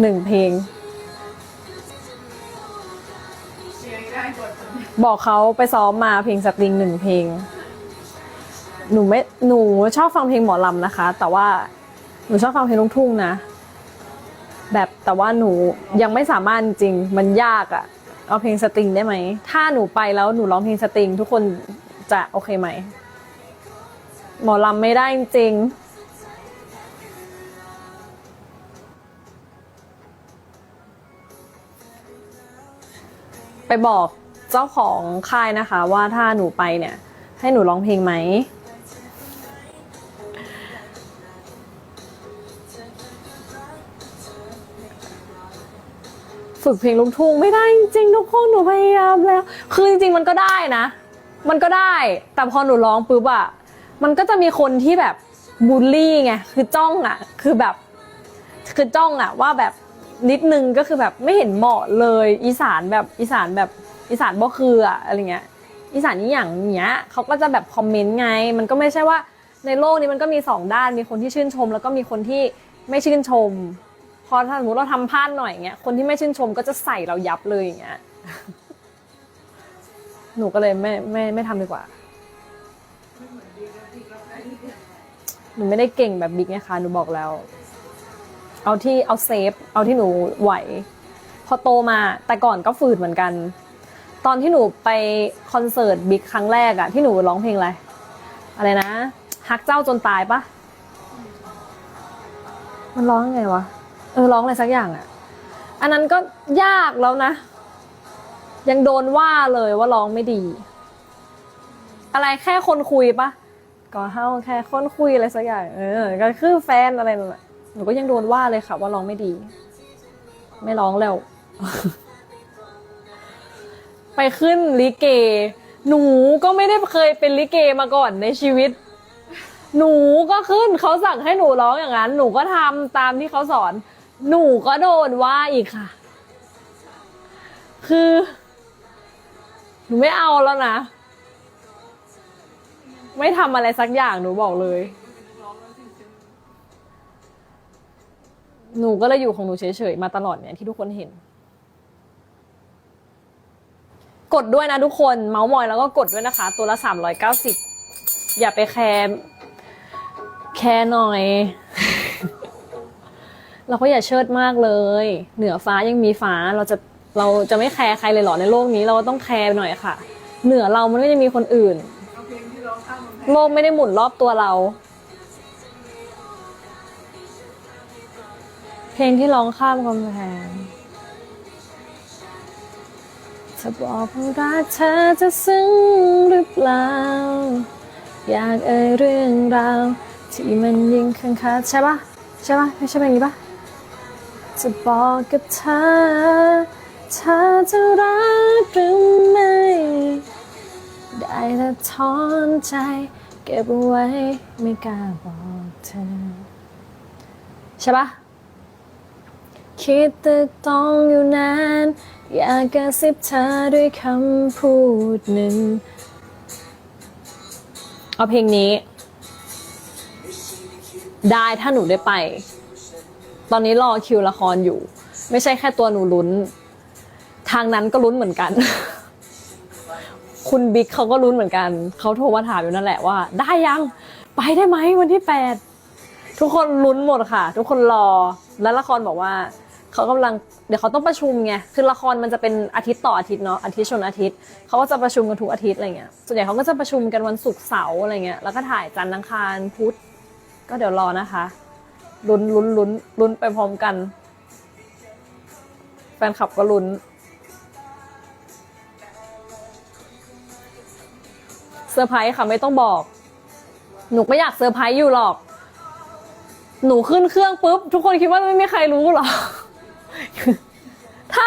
หนึ่งเพลง บอกเขาไปซ้อมมาเพลงสตริงหนึ่งเพลง หนูไม่หนูชอบฟังเพลงหมอลำนะคะ แต่ว่าหนูชอบฟังเพลงลูกทุ่งนะ แบบแต่ว่าหนูยังไม่สามารถจริงมันยากอะเอาเพลงสตริงได้ไหม ถ้าหนูไปแล้วหนูร้องเพลงสตริง ทุกคนจะโอเคไหม หมอลำไม่ได้จริง ไปบอกเจ้าของค่ายนะคะ ว่าถ้าหนูไปเนี่ย ให้หนูร้องเพลงไหมฝึกเพลงลูกทุ่งไม่ได้จริงทุกคนหนูพยายามแล้ว คือจริงๆมันก็ได้นะ มันก็ได้ แต่พอหนูร้องปุ๊บอะมันก็จะมีคนที่แบบบูลลี่ไงคือจ้องอะคือแบบ คือจ้องอะว่าแบบ นิดนึงก็คือแบบไม่เห็นเหมาะเลย อีสานแบบอีสานแบบอีสานบ่คืออะอะไรเงี้ยอีสานนี่อย่างเงี้ยเขาก็จะแบบคอมเมนต์ไง มันก็ไม่ใช่ว่าในโลกนี้มันก็มีสองด้านมีคนที่ชื่นชม แล้วก็มีคนที่ไม่ชื่นชม พอถ้าสมมติเราทำพลาดหน่อยเงี้ยคนที่ไม่ชื่นชมก็จะใส่เรายับเลยอย่างเงี้ยหนูก็เลยไม่ไม่ไม่ทำดีกว่า หนูไม่ได้เก่งแบบบิ๊กนะคะหนูบอกแล้ว เอาที่เอาเซฟ เอาที่หนูไหว พอโตมาแต่ก่อนก็ฝืดเหมือนกัน ตอนที่หนูไปคอนเสิร์ตบิ๊กครั้งแรกอะที่หนูร้องเพลงอะไรอะไรนะฮักเจ้าจนตายปะมันร้องไงวะเออร้องอะไรสักอย่างอะอันนั้นก็ยากแล้วนะ ยังโดนว่าเลยว่าร้องไม่ดี อะไรแค่คนคุยปะก็เฮาแค่คนคุยอะไรสักอย่าง เออ ก็คือแฟนอะไรนั่นแหละ หนูก็ยังโดนว่าเลยค่ะ ว่าร้องไม่ดี ไม่ร้องแล้ว ไปขึ้นลิเก หนูก็ไม่ได้เคยเป็นลิเกมาก่อนในชีวิต หนูก็ขึ้นเขาสั่งให้หนูร้องอย่างนั้น หนูก็ทำตามที่เขาสอน หนูก็โดนว่าอีกค่ะ คือ หนูไม่เอาแล้วนะ ไม่ทำอะไรสักอย่างหนูบอกเลย หนูก็เลยอยู่ของหนูเฉยๆมาตลอดเนี่ยที่ทุกคนเห็น กดด้วยนะทุกคนเมาส์มอยแล้วก็กดด้วยนะคะ ตัวละสามร้อยเก้าสิบอย่าไปแคร์แคร์หน่อย เราก็อย่าเชิดมากเลย เหนือฟ้ายังมีฟ้าเราจะเราจะไม่แคร์ใครเลยเหรอในโลกนี้ เราก็ต้องแคร์หน่อยค่ะ เหนือเรามันก็จะมีคนอื่นเอาเพลงที่ร้องข้ามมันแพงโลกไม่ได้หมุนรอบตัวเรา เพลงที่ร้องข้ามกำแพงจะบอกว่ารักเธอจะซึ้งหรือเปล่า อยากเอ่ยเรื่องราวที่มันยิ่งข้างคาใช่ปะใช่ปะไม่ใช่เพลงนี้ปะจะบอกกับเธอเธอจะรักหรือไม่ ได้แต่ถอนใจ เก็บเอาไว้ไม่กล้าบอกเธอใช่ปะ คิดตึกต้องอยู่นาน อยากกระซิบเธอด้วยคำพูดหนึ่ง เอาเพลงนี้ ได้ถ้าหนูได้ไป ตอนนี้รอคิวละครอยู่ ไม่ใช่แค่ตัวหนูลุ้น ทางนั้นก็ลุ้นเหมือนกัน คุณบิ๊กเขาก็ลุ้นเหมือนกัน เขาโทรมาถามอยู่นั่นแหละว่า ได้ยัง ไปได้ไหมวันที่แปดทุกคนลุ้นหมดค่ะ ทุกคนรอ แล้วละครบอกว่า เขากำลังเดี๋ยวเขาต้องประชุมไงคือละครมันจะเป็นอาทิตย์ต่ออาทิตย์เนาะอาทิตย์ชนอาทิตย์เขาก็จะประชุมกันทุกอาทิตย์อะไรเงี้ยส่วนใหญ่เขาก็จะประชุมกันวันศุกร์เสาร์อะไรเงี้ยแล้วก็ถ่ายจันทร์อังคารพุธก็เดี๋ยวรอนะคะลุ้นลุ้นลุ้นลุ้นไปพร้อมกัน แฟนคลับก็ลุ้นเซอร์ไพรส์ค่ะไม่ต้องบอก หนูไม่อยากเซอร์ไพรส์อยู่หรอก หนูขึ้นเครื่องปุ๊บ ทุกคนคิดว่าไม่มีใครรู้หรอ กถ้า